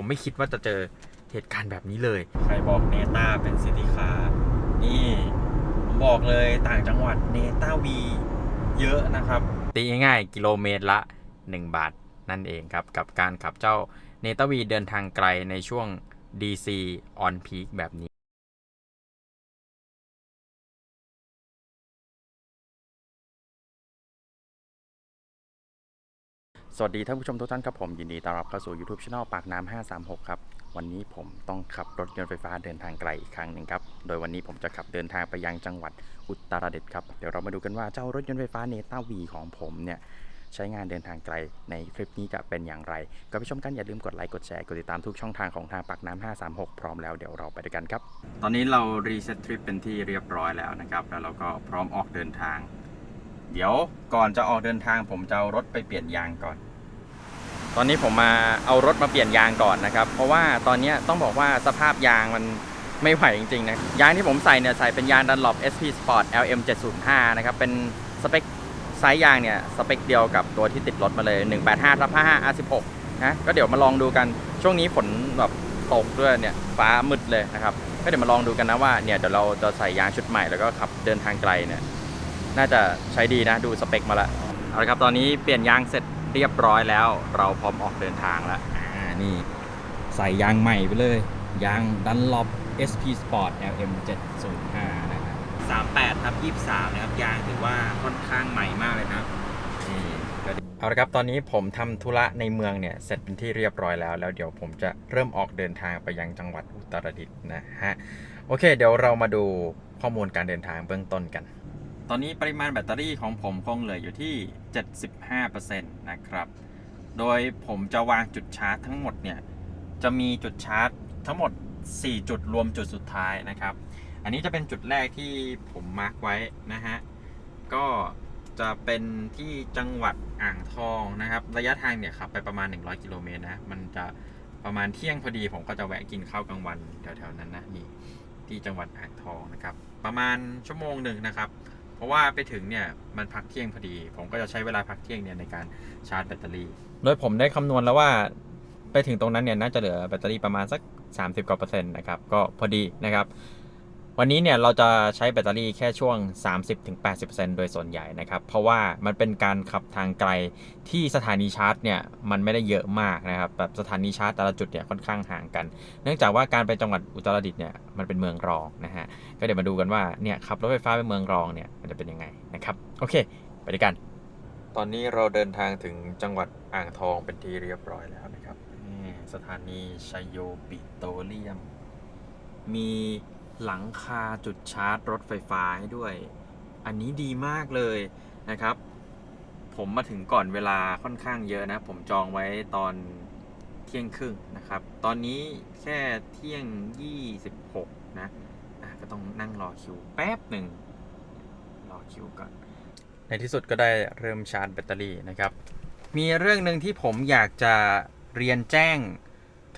ผมไม่คิดว่าจะเจอเหตุการณ์แบบนี้เลย ใครบอกเนต้าเป็นซิตี้คาร์นี่ผมบอกเลยต่างจังหวัดเนต้าวีเยอะนะครับ ตีง่ายๆ กิโลเมตรละ 1 บาทนั่นเองครับ กับการขับเจ้าเนตวีเดินทางไกลในช่วง DC on peak แบบนี้ สวัสดีท่านผู้ชมทุกท่านครับผมยินดีต้อนรับเข้าสู่ YouTube Channel ปากน้ำ536 ครับ วันนี้ผมต้องขับรถยนต์ไฟฟ้าเดินทางไกลอีกครั้งหนึ่งครับ โดยวันนี้ผมจะขับเดินทางไปยังจังหวัดอุตรดิตถ์ครับ เดี๋ยวเรามาดูกันว่าเจ้ารถยนต์ไฟฟ้าเนต้าวีของผมเนี่ยใช้งานเดินทางไกลในคลิปนี้จะเป็นอย่างไรก็ไปชมกันอย่าลืมกดไลค์กดแชร์กดติดตามทุกช่องทางของทางปากน้ำ536 พร้อมแล้วเดี๋ยวเราไปด้วยกันครับ ตอนนี้เรารีเซ็ตทริปเป็นที่เรียบร้อยแล้วนะครับ แล้วเราก็พร้อมออกเดินทาง เดี๋ยวก่อนจะออกเดินทางผมจะเอารถไปเปลี่ยนยางก่อน ตอนนี้ผมมาเอารถมาเปลี่ยนยางก่อนนะครับ เพราะว่าตอนนี้ต้องบอกว่าสภาพยางมันไม่ไหวจริงๆนะ ยางที่ผมใส่เนี่ยใส่เป็นยาง Dunlop SP Sport LM 705นะครับ เป็นสเปคไซส์ยางเนี่ยสเปคเดียวกับตัวที่ติดรถมาเลย 185ทับ55 R16 นะก็เดี๋ยวมาลองดูกันช่วงนี้ฝนแบบตกด้วยเนี่ยฟ้ามืดเลยนะครับ ก็เดี๋ยวมาลองดูกันนะว่าเนี่ยเดี๋ยวเราจะใส่ยางชุดใหม่แล้วก็ขับเดินทางไกลเนี่ยน่าจะใช้ดีนะดูสเปคมาล้วเอาละครับตอนนี้เปลี่ยนยางเสร็จ เรียบร้อยแล้ว เราพร้อมออกเดินทางแล้วอ่านี่ ใส่ยางใหม่ไปเลย ยางดันลอ p SP Sport LM 705นะครับ38ทับ23 นะครับ ยางถือว่าค่อนข้างใหม่มากเลยนะนี่ก็ดีเอาละครับตอนนี้ผมทำธุระในเมืองเนี่ย เสร็จเป็นที่เรียบร้อยแล้ว แล้วเดี๋ยวผมจะเริ่มออกเดินทางไปยังจังหวัดอุตรดิตถ์นะฮะ โอเค เดี๋ยวเรามาดูข้อมูลการเดินทางเบื้องต้นกัน ตอนนี้ปริมาณแบตเตอรี่ของผมคงเหลืออยู่ที่ 75%นะครับ โดยผมจะวางจุดชาร์จทั้งหมดเนี่ย จะมีจุดชาร์จทั้งหมด 4 จุดรวมจุดสุดท้ายนะครับ อันนี้จะเป็นจุดแรกที่ผมมาร์กไว้นะฮะ ก็จะเป็นที่จังหวัดอ่างทองนะครับ ระยะทางเนี่ยขับไปประมาณ 100 กิโลเมตรนะ มันจะประมาณเที่ยงพอดีผมก็จะแวะกินข้าวกลางวันแถวๆนั้นนะนี่ที่จังหวัดอ่างทองนะครับ ประมาณชั่วโมงหนึ่งนะครับ เพราะว่าไปถึงเนี่ยมันพักเที่ยงพอดี ผมก็จะใช้เวลาพักเที่ยงเนี่ยในการชาร์จแบตเตอรี่ โดยผมได้คำนวณแล้วว่าไปถึงตรงนั้นเนี่ยน่าจะเหลือแบตเตอรี่ประมาณสัก 30กว่าเปอร์เซ็นต์นะครับ ก็พอดีนะครับ วันนี้เนี่ยเราจะใช้แบตเตอรี่แค่ช่วง 30-80%โดยส่วนใหญ่นะครับ เพราะว่ามันเป็นการขับทางไกลที่สถานีชาร์จเนี่ยมันไม่ได้เยอะมากนะครับแบบสถานีชาร์จแต่ละจุดเนี่ยค่อนข้างห่างกัน เนื่องจากว่าการไปจังหวัดอุตรดิตถ์เนี่ยมันเป็นเมืองรองนะฮะก็เดี๋ยวมาดูกันว่าเนี่ยขับรถไฟฟ้าไปเมืองรองเนี่ยมันจะเป็นยังไงนะครับโอเค ไปด้วยกัน ตอนนี้เราเดินทางถึงจังหวัดอ่างทองเป็นที่เรียบร้อยแล้วนะครับสถานีชัยโยปิโตเลียม มี หลังคาจุดชาร์จรถไฟฟ้าให้ด้วย อันนี้ดีมากเลยนะครับ ผมมาถึงก่อนเวลาค่อนข้างเยอะนะ ผมจองไว้ตอนเที่ยงครึ่งนะครับ ตอนนี้แค่เที่ยง 26 นะะก็ต้องนั่งรอคิวแป๊บหนึ่งรอคิวก่อน ในที่สุดก็ได้เริ่มชาร์จแบตเตอรี่นะครับ มีเรื่องหนึ่งที่ผมอยากจะเรียนแจ้ง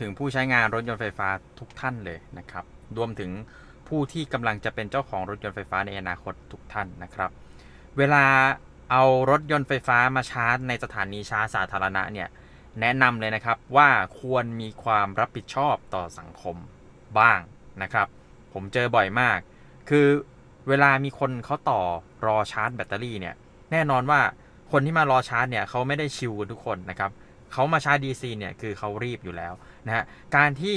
ถึงผู้ใช้งานรถยนต์ไฟฟ้าทุกท่านเลยนะครับ รวมถึง ผู้ที่กำลังจะเป็นเจ้าของรถยนต์ไฟฟ้าในอนาคตทุกท่านนะครับ เวลาเอารถยนต์ไฟฟ้ามาชาร์จ ในสถานีชาร์จสาธารณะเนี่ยแนะนำเลยนะครับว่าควรมีความรับผิดชอบต่อสังคมบ้างนะครับ ผมเจอบ่อยมาก คือเวลามีคนเขาต่อรอชาร์จแบตเตอรี่เนี่ยแน่นอนว่าคนที่มารอชาร์จเนี่ยเขาไม่ได้ชิวกันทุกคนนะครับเขามาชาร์จ DC เนี่ยคือเขารีบอยู่แล้วนะฮะการที่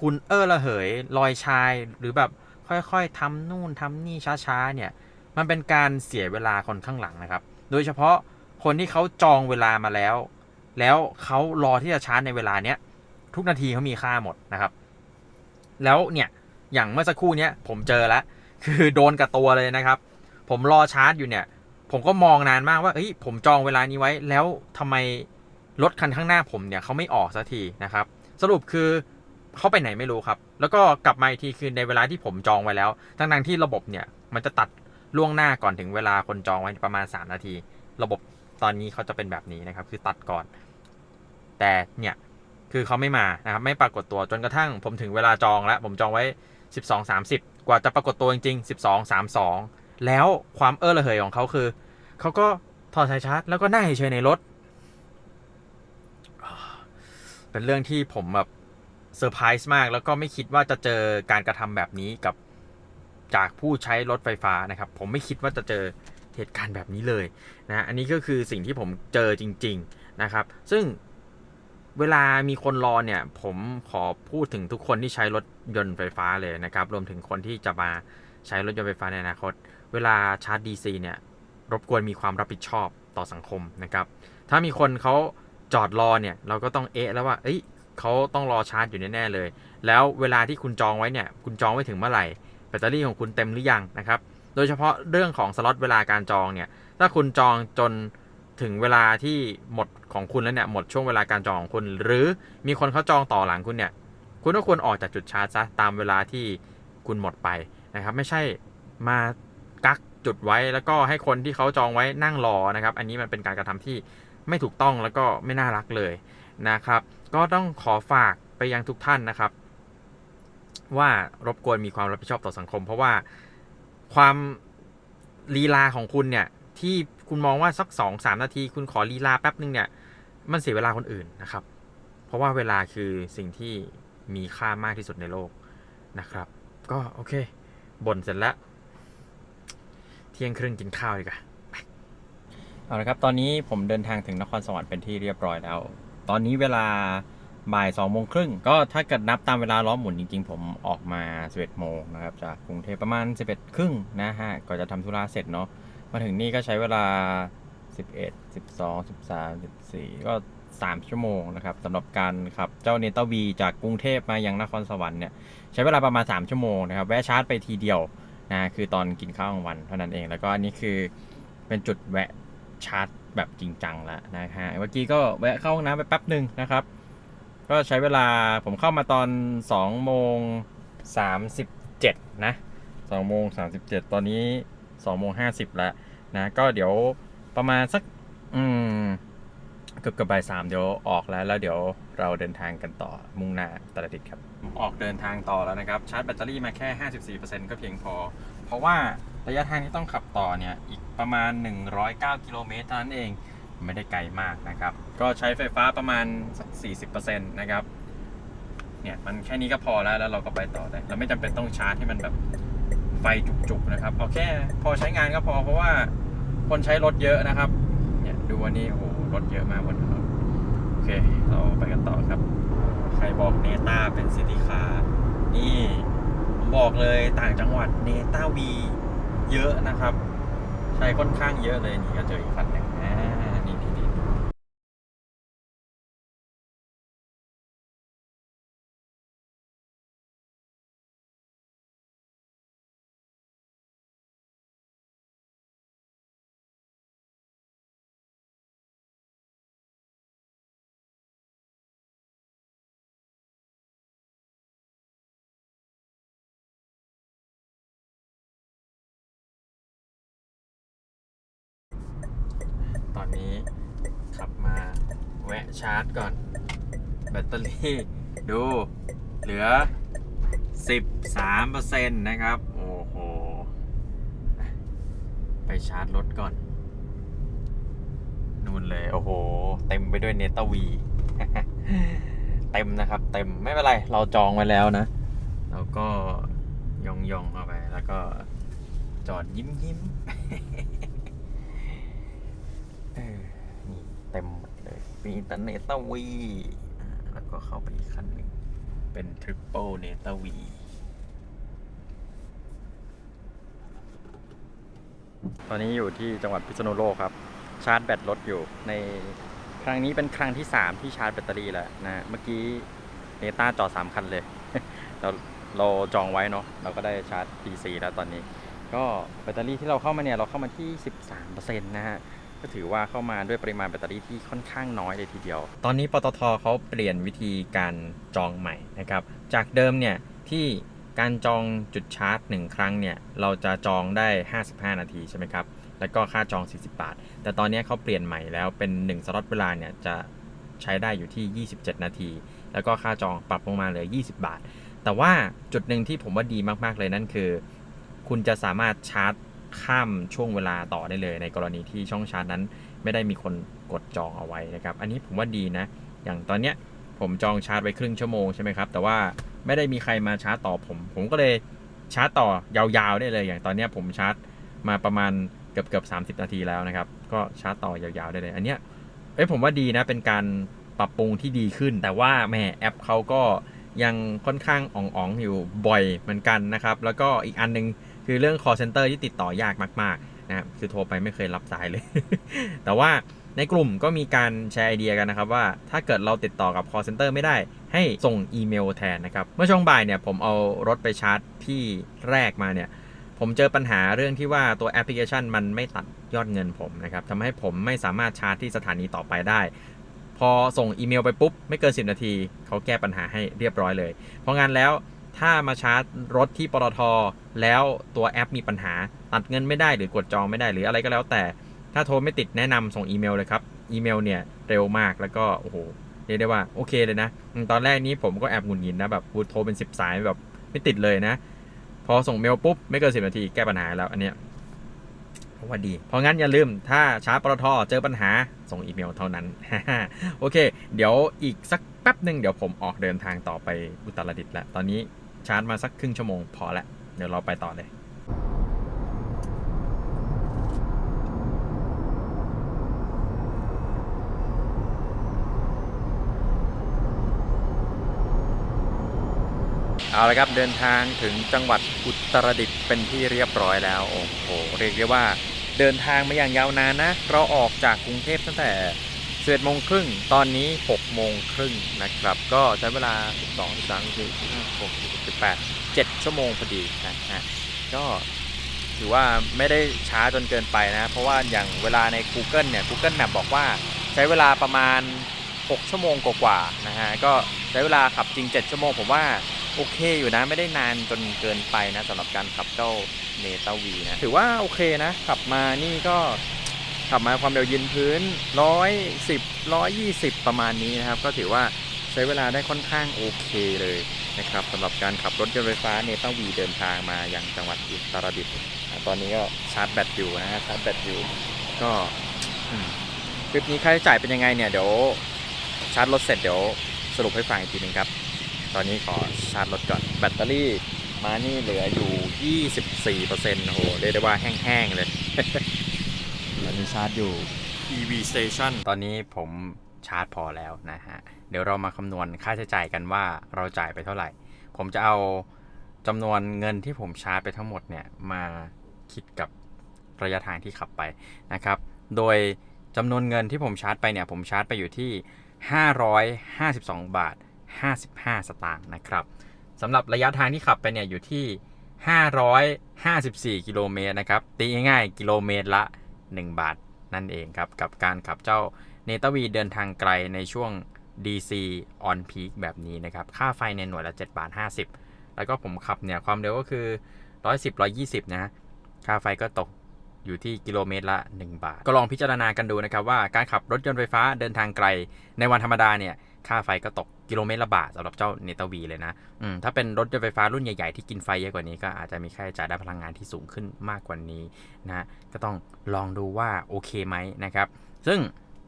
คุณเออระเหยลอยชายหรือแบบ ค่อยๆทำนู่นทำนี่ช้าๆเนี่ยมันเป็นการเสียเวลาคนข้างหลังนะครับ โดยเฉพาะคนที่เขาจองเวลามาแล้ว แล้วเขารอที่จะชาร์จในเวลาเนี้ยทุกนาทีเขามีค่าหมดนะครับ แล้วเนี่ยอย่างเมื่อสักครู่เนี้ยผมเจอแล้วคือโดนกับตัวเลยนะครับ ผมรอชาร์จอยู่เนี่ย ผมก็มองนานมากว่าเฮ้ยผมจองเวลานี้ไว้ แล้วทำไมรถคันข้างหน้าผมเนี่ยเขาไม่ออกสักทีนะครับ สรุปคือเขาไปไหนไม่รู้ครับ แล้วก็กลับมาอีกทีคือในเวลาที่ผมจองไว้แล้ว ทั้งนั้นที่ระบบเนี่ยมันจะตัดล่วงหน้าก่อนถึงเวลาคนจองไว้ประมาณ 3 นาที ระบบตอนนี้เขาจะเป็นแบบนี้นะครับ คือตัดก่อน แต่เนี่ยคือเขาไม่มานะครับ ไม่ปรากฏตัวจนกระทั่ง ผมถึงเวลาจองแล้ว ผมจองไว้ 12 30 กว่าจะปรากฏตัวจริง ๆ 12 32 แล้วความเออระเหยของเขาคือเขาก็ถอดสายชาร์จแล้วก็นั่งเฉยในรถ เป็นเรื่องที่ผมแบบ เซอร์ไพรส์มากแล้วก็ไม่คิดว่าจะเจอการกระทำแบบนี้กับจากผู้ใช้รถไฟฟ้านะครับ ผมไม่คิดว่าจะเจอเหตุการณ์แบบนี้เลยนะอันนี้ก็คือสิ่งที่ผมเจอจริง ๆนะครับ ซึ่งเวลามีคนรอเนี่ย ผมขอพูดถึงทุกคนที่ใช้รถยนต์ไฟฟ้าเลยนะครับ รวมถึงคนที่จะมาใช้รถยนต์ไฟฟ้าในอนาคต เวลาชาร์จ DC เนี่ยรบกวนมีความรับผิดชอบต่อสังคมนะครับ ถ้ามีคนเขาจอดรอเนี่ย เราก็ต้องเอะแล้วว่า เอ้ย เขาต้องรอชาร์จอยู่แน่ๆเลย แล้วเวลาที่คุณจองไว้เนี่ยคุณจองไว้ถึงเมื่อไหร่แบตเตอรี่ของคุณเต็มหรือยังนะครับโดยเฉพาะเรื่องของสล็อตเวลาการจองเนี่ยถ้าคุณจองจนถึงเวลาที่หมดของคุณแล้วเนี่ยหมดช่วงเวลาการจองของคุณ หรือมีคนเขาจองต่อหลังคุณเนี่ยคุณก็ควรออกจากจุดชาร์จซะตามเวลาที่คุณหมดไปนะครับ ไม่ใช่มากักจุดไว้แล้วก็ให้คนที่เขาจองไว้นั่งรอนะครับ อันนี้มันเป็นการกระทำที่ไม่ถูกต้องแล้วก็ไม่น่ารักเลยนะครับ ก็ต้องขอฝากไปยังทุกท่านนะครับ ว่ารบกวนมีความรับผิดชอบต่อสังคม เพราะว่าความลีลาของคุณเนี่ย ที่คุณมองว่าสักสองสามนาที คุณขอลีลาแป๊บนึงเนี่ย มันเสียเวลาคนอื่นนะครับ เพราะว่าเวลาคือสิ่งที่มีค่ามากที่สุดในโลกนะครับ ก็โอเคบ่นเสร็จแล้ว เที่ยงครึ่งกินข้าวดีกว่าเอาละครับ ตอนนี้ผมเดินทางถึงนครสวรรค์เป็นที่เรียบร้อยแล้ว ตอนนี้เวลาบ่ายสองโมงครึ่งก็ถ้าเกิดนับตามเวลาล้อหมุนจริงๆ ผมออกมา 11 โมงนะครับจากกรุงเทพประมาณ 11 ครึ่งนะฮะก่อนจะทำธุระเสร็จเนาะมาถึงนี่ก็ใช้เวลา 11 12 13 14 ก็ 3 ชั่วโมงนะครับสำหรับการขับเจ้าเนต้าวีจากกรุงเทพมายังนครสวรรค์เนี่ยใช้เวลาประมาณ 3 ชั่วโมงนะครับแวะชาร์จไปทีเดียวนะคือตอนกินข้าวกลางวันเท่านั้นเองแล้วก็อันนี้คือเป็นจุดแวะชาร์จ แบบจริงจังแล้วนะฮะเมื่อกี้ก็แวะเข้าห้องน้ำไปแป๊บหนึ่งนะครับ ก็ใช้เวลาผมเข้ามาตอน2โมง37นะ2โมง37 ตอนนี้2โมง50 แล้วนะก็เดี๋ยวประมาณสักอืมเกือบกับบ่ายสามเดี๋ยวออกแล้วแล้วเดี๋ยวเราเดินทางกันต่อมุ่งหน้าตรดิตถ์ครับ ออกเดินทางต่อแล้วนะครับ ชาร์จแบตเตอรี่มาแค่ 54%ก็เพียงพอ เพราะว่า ระยะทางที่ต้องขับต่อเนี่ยอีกประมาณ 109 กิโลเมตรเท่านั้นเองไม่ได้ไกลมากนะครับ ก็ใช้ไฟฟ้าประมาณสัก 40%นะครับเนี่ยมันแค่นี้ก็พอแล้วแล้วเราก็ไปต่อได้เราไม่จำเป็นต้องชาร์จให้มันแบบไฟจุกๆนะครับเอาแค่พอใช้งานก็พอเพราะว่าคนใช้รถเยอะนะครับเนี่ยดูวันนี้โอ้โหรถเยอะมากบนถนนโอเค เราไปกันต่อครับ ใครบอกเนต้าเป็นซิตี้คาร์นี่ผมบอกเลยต่างจังหวัดเนต้าวี เยอะนะครับ ใช้ค่อนข้างเยอะเลยนี่ก็เจออีกคันหนึ่ง อนนี้ขับมาแวะชาร์จก่อน แบตเตอรี่ดูเหลือ 13%นะครับ โอ้โห ไปชาร์จรถก่อน นู่นเลย โอ้โห เต็มไปด้วยเนตาวี เต็มนะครับ เต็มไม่เป็นไร เราจองไว้แล้วนะเราก็ยองยองๆเข้าไป แล้วก็จอดยิ้มยิ้มๆ เออนี่ เต็มหมดเลยมีแต่เนตาวีแล้วก็เข้าไปอีกคันหนึ่งเป็นทริปเปิลเนตาวีตอนนี้อยู่ที่จังหวัดพิษณุโลกครับ ชาร์จแบตรถอยู่ในครั้งนี้เป็นครั้งที่ 3 ที่ชาร์จแบตเตอรี่แล้วนะเมื่อกี้เนต้าจอด3คันเลยเราเราจองไว้เนาะเราก็ได้ชาร์จ PC แล้วตอนนี้ ก็แบตเตอรี่ที่เราเข้ามาเนี่ย เราเข้ามาที่ 13%นะฮะ ก็ถือว่าเข้ามาด้วยปริมาณแบตเตอรี่ที่ค่อนข้างน้อยเลยทีเดียว ตอนนี้ปตทเขาเปลี่ยนวิธีการจองใหม่นะครับ จากเดิมเนี่ยที่การจองจุดชาร์จ 1 ครั้งเนี่ยเราจะจองได้ 55 นาทีใช่ไหมครับ แล้วก็ค่าจอง 40 บาท แต่ตอนนี้เขาเปลี่ยนใหม่แล้วเป็น 1 สล็อตเวลาเนี่ยจะใช้ได้อยู่ที่ 27 นาที แล้วก็ค่าจองปรับลงมาเหลือ20 บาท แต่ว่าจุดหนึ่งที่ผมว่าดีมากๆเลยนั่นคือ คุณจะสามารถชาร์จ ข้ามช่วงเวลาต่อได้เลย ในกรณีที่ช่องชาร์จนั้น ไม่ได้มีคนกดจองเอาไว้นะครับ อันนี้ผมว่าดีนะ อย่างตอนเนี้ยผมจองชาร์จไว้ครึ่งชั่วโมงใช่ไหมครับ แต่ว่าไม่ได้มีใครมาชาร์จต่อผม ผมก็เลยชาร์จต่อยาวๆได้เลย อย่างตอนเนี้ยผมชาร์จมาประมาณเกือบเกือบสานาทีแล้วนะครับ ก็ชาร์จต่อยาวๆได้เลย อันเนี้ย เอ้ยผมว่าดีนะ เป็นการปรับปรุงที่ดีขึ้น แต่ว่าแหมแอปเขาก็ยังค่อนข้างอ่องๆอยู่บ่อยเหมือนกันนะครับ แล้วก็อีกอันหนึง คือเรื่อง call center ที่ติดต่อยากมากๆนะครับคือโทรไปไม่เคยรับสายเลย แต่ว่าในกลุ่มก็มีการแชร์ไอเดียกันนะครับว่าถ้าเกิดเราติดต่อกับ call center ไม่ได้ ให้ส่งอีเมลแทนนะครับ เมื่อช่วงบ่ายเนี่ยผมเอารถไปชาร์จที่แรกมาเนี่ยผมเจอปัญหาเรื่องที่ว่าตัวแอปพลิเคชันมันไม่ตัดยอดเงินผมนะครับทำให้ผมไม่สามารถชาร์จที่สถานีต่อไปได้ พอส่งอีเมลไปปุ๊บ ไม่เกิน 10 นาที เขาแก้ปัญหาให้เรียบร้อยเลย เพราะงั้นแล้ว ถ้ามาชาร์จรถที่ปตทแล้วตัวแอปมีปัญหา ตัดเงินไม่ได้หรือกดจองไม่ได้หรืออะไรก็แล้วแต่ ถ้าโทรไม่ติดแนะนำส่งอีเมลเลยครับ อีเมลเนี่ยเร็วมากแล้วก็โอ้โหเรียกได้ว่าโอเคเลยนะ ตอนแรกนี้ผมก็แอบหงุดหงิดนะแบบโทรเป็น 10 สายแบบไม่ติดเลยนะ พอส่งเมลปุ๊บไม่เกิน10นาทีแก้ปัญหาแล้วอันเนี้ยเพราะว่าดี เพราะงั้นอย่าลืมถ้าชาร์จปตทเจอปัญหาส่งอีเมลเท่านั้น โอเค เดี๋ยวอีกสักแป๊บหนึ่งเดี๋ยวผมออกเดินทางต่อไปอุตรดิตถ์แล้วตอนนี้ ชาร์จมาสักครึ่งชั่วโมงพอแล้วเดี๋ยวเราไปต่อเลยเอาละครับเดินทางถึงจังหวัดอุตรดิตถ์เป็นที่เรียบร้อยแล้วโอ้โหเรียกได้ว่าเดินทางมาอย่างยาวนานนะ เราออกจากกรุงเทพตั้งแต่ 11โมงครึ่งตอนนี้6โมงครึ่งนะครับ ก็ใช้เวลา12 13 14 15 16 17 7ชั่วโมงพอดีนะฮะก็ถือว่าไม่ได้ช้าจนเกินไปนะ เพราะว่าอย่างเวลาใน Google เนี่ย Google Map บอกว่าใช้เวลาประมาณ 6 ชั่วโมงกว่าๆนะฮะก็ใช้เวลาขับจริง 7 ชั่วโมง ผมว่าโอเคอยู่นะไม่ได้นานจนเกินไปนะสำหรับการขับเจ้าเนต้าวีนะ ถือว่าโอเคนะ ขับมานี่ก็ ขับมาความเร็วยืนพื้น 110 120 ประมาณนี้นะครับ ก็ถือว่าใช้เวลาได้ค่อนข้างโอเคเลยนะครับสำหรับการขับรถยนต์ไฟฟ้าเนต้าวีเดินทางมาอย่างจังหวัดอุตรดิตถ์อะตอนนี้ก็ชาร์จแบตอยู่นะฮะชาร์จแบตอยู่ ก็อืมคลิปนี้ค่าใช้จ่ายเป็นยังไงเนี่ยเดี๋ยวชาร์จรถเสร็จเดี๋ยวสรุปให้ฟังอีกทีหนึงครับ ตอนนี้ขอชาร์จรถก่อนแบตเตอรี่มานี่เหลืออยู่ 24%โอ้โหเรียกได้ว่าแห้งๆเลย ตอนนี้ชาร์จอยู่ EV Station ตอนนี้ผมชาร์จพอแล้วนะฮะ เดี๋ยวเรามาคำนวณค่าใช้จ่ายกันว่าเราจ่ายไปเท่าไหร่ ผมจะเอาจำนวนเงินที่ผมชาร์จไปทั้งหมดเนี่ย มาคิดกับระยะทางที่ขับไปนะครับ โดยจำนวนเงินที่ผมชาร์จไปเนี่ย ผมชาร์จไปอยู่ที่ 552 บาท 55 สตางค์นะครับสำหรับระยะทางที่ขับไปเนี่ยอยู่ที่ 554 กิโลเมตรนะครับ ตีง่ายๆกิโลเมตรละ 1 บาทนั่นเองครับ กับการขับเจ้าเนตวีเดินทางไกลในช่วง DC on peak แบบนี้นะครับ ค่าไฟในหน่วยละ7บาท50 แล้วก็ผมขับเนี่ยความเร็วก็คือ 110 120 นะ ค่าไฟก็ตกอยู่ที่กิโลเมตรละ 1 บาท ก็ลองพิจารณากันดูนะครับว่าการขับรถยนต์ไฟฟ้าเดินทางไกลในวันธรรมดาเนี่ย ค่าไฟก็ตกกิโลเมตรละบาทสำหรับเจ้าเนตวีเลยนะอืมถ้าเป็นรถยนต์ไฟฟ้ารุ่นใหญ่ๆที่กินไฟเยอะกว่านี้ก็อาจจะมีค่าใช้จ่ายด้านพลังงานที่สูงขึ้นมากกว่านี้นะก็ต้องลองดูว่าโอเคไหมนะครับ ซึ่ง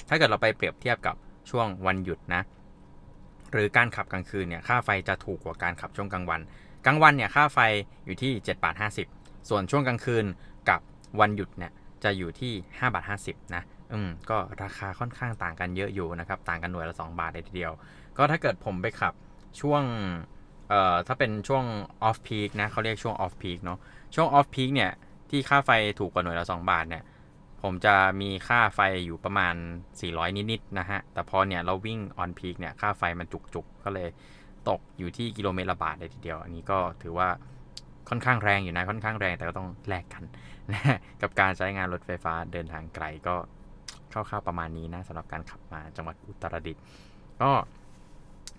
ถ้าเกิดเราไปเปรียบเทียบกับช่วงวันหยุดนะ หรือการขับกลางคืนเนี่ยค่าไฟจะถูกกว่าการขับช่วงกลางวัน กลางวันเนี่ยค่าไฟอยู่ที่7บาท50 ส่วนช่วงกลางคืนกับวันหยุดเนี่ยจะอยู่ที่5บาท50นะ อืมก็ราคาค่อนข้างต่างกันเยอะอยู่นะครับ ต่างกันหน่วยละ 2 บาทเลยทีเดียว ก็ถ้าเกิดผมไปขับช่วงเอ่อถ้าเป็นช่วง off peak นะเขาเรียกช่วง off peak เนาะช่วง off peak เนี่ย ที่ค่าไฟถูกกว่าหน่วยละ 2 บาทเนี่ย ผมจะมีค่าไฟอยู่ประมาณ 400 นิดๆนะฮะ แต่พอเนี่ยเราวิ่ง on peak เนี่ย ค่าไฟมันจุกๆ ก็เลยตกอยู่ที่กิโลเมตรละบาทเลยทีเดียว อันนี้ก็ถือว่าค่อนข้างแรงอยู่นะค่อนข้างแรงแต่ก็ต้องแลกกันนะกับการใช้งานรถไฟฟ้าเดินทางไกลก็ ร่าวๆประมาณนี้นะสำหรับการขับมาจังหวัดอุตรดิตถ์ก็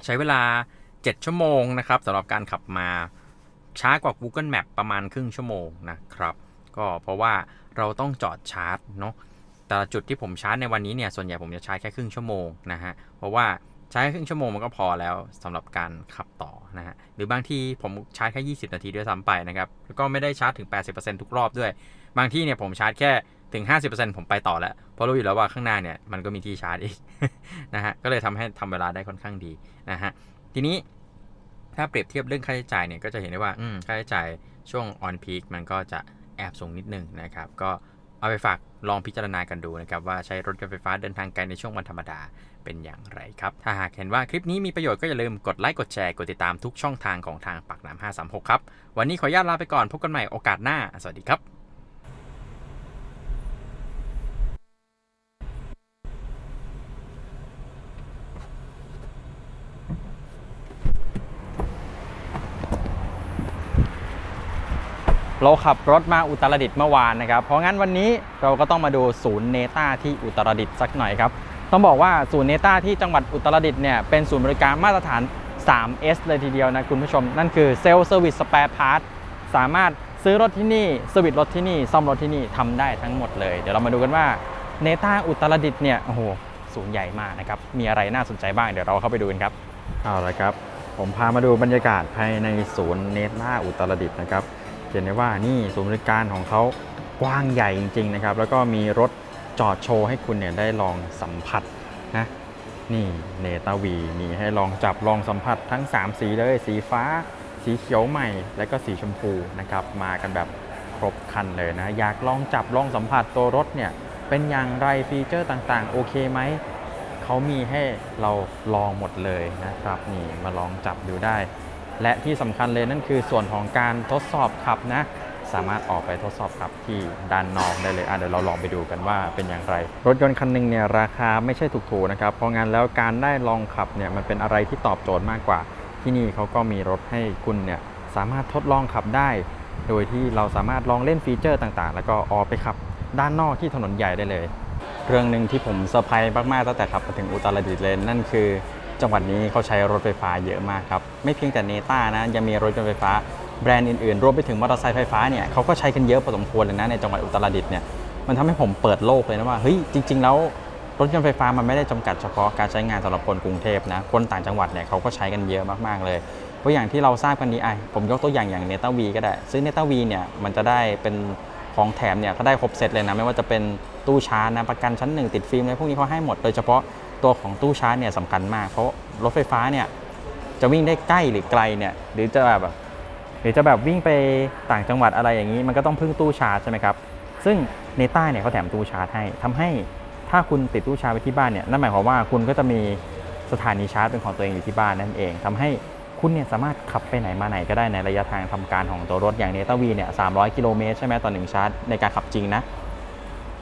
ใช้เวลา 7 ชั่วโมงนะครับสำหรับการขับมาช้ากว่า Google Map ประมาณครึ่งชั่วโมงนะครับ ก็เพราะว่าเราต้องจอดชาร์จเนาะแต่จุดที่ผมชาร์จในวันนี้เนี่ยส่วนใหญ่ผมจะชาร์จแค่ครึ่งชั่วโมงนะฮะเพราะว่าใช้แค่ครึ่งชั่วโมงมันก็พอแล้วสำหรับการขับต่อนะฮะหรือบางที่ผมชาร์จแค่ 20 นาทีด้วยซ้ำไปนะครับแล้วก็ไม่ได้ชาร์จถึง 80%ทุกรอบด้วย บางที่เนี่ยผมชาร์จแค่ ถึง 50%ผมไปต่อแล้ว เพราะรู้อยู่แล้วว่าข้างหน้าเนี่ยมันก็มีที่ชาร์จอีกนะฮะก็เลยทำให้ทำเวลาได้ค่อนข้างดีนะฮะทีนี้ถ้าเปรียบเทียบเรื่องค่าใช้จ่ายเนี่ยก็จะเห็นได้ว่าค่าใช้จ่ายช่วง on peak มันก็จะแอบสูงนิดนึงนะครับก็เอาไปฝากลองพิจารณากันดูนะครับ ว่าใช้รถยนต์ไฟฟ้าเดินทางไกลในช่วงวันธรรมดาเป็นอย่างไรครับ ถ้าหากเห็นว่าคลิปนี้มีประโยชน์ก็อย่าลืมกดไลค์กดแชร์กดติดตามทุกช่องทางของทางปากน้ำ536 ครับ วันนี้ขออนุญาตลาไปก่อนพบกันใหม่โอกาสหน้า สวัสดีครับ เราขับรถมาอุตรดิตถ์เมื่อวานนะครับ เพราะงั้นวันนี้เราก็ต้องมาดูศูนย์เนต้าที่อุตรดิตถ์สักหน่อยครับ ต้องบอกว่าศูนย์เนต้าที่จังหวัดอุตรดิตถ์เนี่ยเป็นศูนย์บริการมาตรฐาน 3S เลยทีเดียวนะคุณผู้ชม นั่นคือเซลล์เซอร์วิสสเปร์พาร์ทสามารถซื้อรถที่นี่สวิตรถที่นี่ซ่อมรถที่นี่ทำได้ทั้งหมดเลย เดี๋ยวเรามาดูกันว่าเนต้าอุตรดิตถ์เนี่ยโอ้โหศูนย์ใหญ่มากนะครับมีอะไรน่าสนใจบ้างเดี๋ยวเราเข้าไปดูกันครับเอาละครับ ผมพามาดูบรรยากาศภายในศูนย์เนต้าอุตรดิตถ์นะครับ เห็นได้ว่านี่ศูนย์บริการของเขากว้างใหญ่จริงๆนะครับ แล้วก็มีรถจอดโชว์ให้คุณเนี่ยได้ลองสัมผัสนะนี่เนตาวีนี่ให้ลองจับลองสัมผัสทั้ง 3 สีเลย สีฟ้า สีเขียวใหม่ และก็สีชมพูนะครับ มากันแบบครบคันเลยนะ อยากลองจับลองสัมผัสตัวรถเนี่ย เป็นอย่างไรฟีเจอร์ต่างๆ โอเคไหม เขามีให้เราลองหมดเลยนะครับ นี่มาลองจับดูได้ และที่สำคัญเลยนั่นคือส่วนของการทดสอบขับนะสามารถออกไปทดสอบขับที่ด้านนอกได้เลยอะเดี๋ยวเราลองไปดูกันว่าเป็นอย่างไร รถยนต์คันหนึ่งเนี่ยราคาไม่ใช่ถูกๆนะครับ เพราะงั้นแล้วการได้ลองขับเนี่ยมันเป็นอะไรที่ตอบโจทย์มากกว่า ที่นี่เขาก็มีรถให้คุณเนี่ยสามารถทดลองขับได้ โดยที่เราสามารถลองเล่นฟีเจอร์ต่างๆ แล้วก็ออกไปขับด้านนอกที่ถนนใหญ่ได้เลย เรื่องหนึ่งที่ผมเซอร์ไพรส์มากๆตั้งแต่ขับมาถึงอุตรดิตถ์เลยนั่นคือ จังหวัดนี้เขาใช้รถไฟฟ้าเยอะมากครับ ไม่เพียงแต่เนต้านะ ยังมีรถยนต์ไฟฟ้าแบรนด์อื่นๆ รวมไปถึงมอเตอร์ไซค์ไฟฟ้าเนี่ยเขาก็ใช้กันเยอะพอสมควรเลยนะในจังหวัดอุตรดิตถ์เนี่ยมันทำให้ผมเปิดโลกเลยนะว่าเฮ้ยจริง ๆ แล้วรถยนต์ไฟฟ้ามันไม่ได้จำกัดเฉพาะการใช้งานสำหรับคนกรุงเทพนะคนต่างจังหวัดเนี่ยเขาก็ใช้กันเยอะมากๆเลยเพราะอย่างที่เราทราบกันนี้ไอผมยกตัวอย่างอย่างเนต้าวีก็ได้ ซื้อเนต้าวีเนี่ยมันจะได้เป็นของแถมเนี่ยก็ได้ครบเซตเลยนะไม่ว่าจะเป็นตู้ชาร์จนะประกันชั้นหนึ่งติดฟิล์มอะไรพวกนี้เขาให้หมดโดยเฉพาะ ตัวของตู้ชาร์จเนี่ยสำคัญมาก เพราะรถไฟฟ้าเนี่ยจะวิ่งได้ใกล้หรือไกลเนี่ยหรือจะแบบหรือจะแบบวิ่งไปต่างจังหวัดอะไรอย่างนี้ มันก็ต้องพึ่งตู้ชาร์จใช่ไหมครับ ซึ่งเนใต้เนี่ยเขาแถมตู้ชาร์จให้ทำให้ถ้าคุณติดตู้ชาร์จไว้ที่บ้านเนี่ยนั่นหมายความว่าคุณก็จะมีสถานีชาร์จเป็นของตัวเองอยู่ที่บ้านนั่นเองทำให้คุณเนี่ยสามารถขับไปไหนมาไหนก็ได้ในระยะทางทำการของตัวรถอย่างเนต้าวีเนี่ย300กิโลเมตรใช่ไหมต่อหนึ่งชาร์จในการขับจริงนะ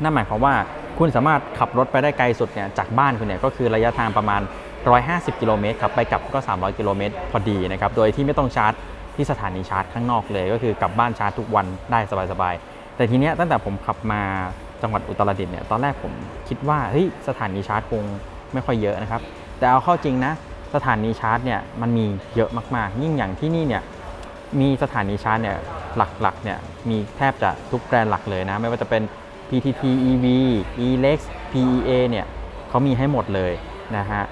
นั่นหมายความว่า คุณสามารถขับรถไปได้ไกลสุดเนี่ยจากบ้านคุณเนี่ยก็คือระยะทางประมาณ 150 กิโลเมตรครับไปกลับก็ 300 กิโลเมตรพอดีนะครับโดยที่ไม่ต้องชาร์จที่สถานีชาร์จข้างนอกเลย ก็คือกลับบ้านชาร์จทุกวันได้สบายๆแต่ทีเนี้ยตั้งแต่ผมขับมาจังหวัดอุตรดิตถ์เนี่ยตอนแรกผมคิดว่าเฮ้ยสถานีชาร์จคงไม่ค่อยเยอะนะครับแต่เอาเข้าจริงนะสถานีชาร์จเนี่ยมันมีเยอะมากๆ ยิ่งอย่างที่นี่เนี่ยมีสถานีชาร์จเนี่ยหลักๆเนี่ยมีแทบจะทุกแบรนด์หลักเลยนะไม่ว่าจะเป็น PTT EV Elex PEA เนี่ยเขามีให้หมดเลยนะฮะ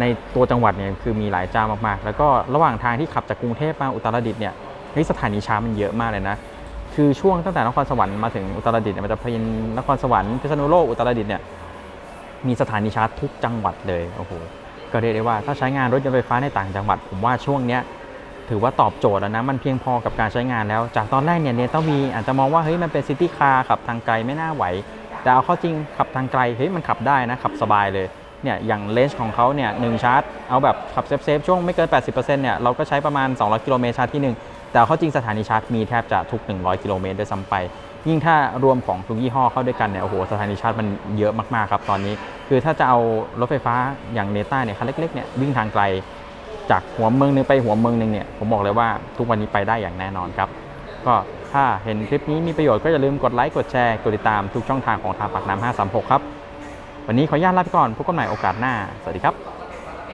ในตัวจังหวัดเนี่ยคือมีหลายเจ้ามากๆ แล้วก็ระหว่างทางที่ขับจากกรุงเทพมาอุตรดิตถ์เนี่ยเฮ้ยสถานีชาร์จมันเยอะมากเลยนะ คือช่วงตั้งแต่นครสวรรค์มาถึงอุตรดิตถ์เนี่ยมันจะเป็นนครสวรรค์พิษณุโลกอุตรดิตถ์เนี่ยมีสถานีชาร์จทุกจังหวัดเลยโอ้โหก็เรียกได้ว่าถ้าใช้งานรถยนต์ไฟฟ้าในต่างจังหวัด ผมว่าช่วงเนี้ย ถือว่าตอบโจทย์แล้วนะ มันเพียงพอกับการใช้งานแล้ว จากตอนแรกเนี่ยเนต้าวีอาจจะมองว่าเฮ้ยมันเป็นซิตี้คาร์ขับทางไกลไม่น่าไหว แต่เอาเข้าจริงขับทางไกลเฮ้ยมันขับได้นะขับสบายเลยเนี่ยอย่างเลนส์ของเขาเนี่ยหนึ่งชาร์จเอาแบบขับเซฟเซฟช่วงไม่เกิน 80%เนี่ยเราก็ใช้ประมาณ 200 กิโลเมตรชาร์จที่หนึ่งแต่เข้าจริงสถานีชาร์จมีแทบจะทุก 100 กิโลเมตรด้วยซ้ำไป ยิ่งถ้ารวมของทุกยี่ห้อเข้าด้วยกันเนี่ยโอ้โหสถานีชาร์จมันเยอะมากๆครับตอนนี้ คือถ้าจะเอารถไฟฟ้าอย่างเนต้าเนี่ยคันเล็กๆเนี่ยวิ่งทางไกล จากหัวเมืองหนึงไปหัวเมืองหนึงเนี่ยผมบอกเลยว่าทุกวันนี้ไปได้อย่างแน่นอนครับก็ถ้าเห็นคลิปนี้มีประโยชน์ก็อย่าลืมกดไลค์กดแชร์กดติดตามทุกช่องทางของทางปากน้ำ536 ครับ วันนี้ขออนุญาตลาไปก่อนพบกันใหม่โอกาสหน้า สวัสดีครับ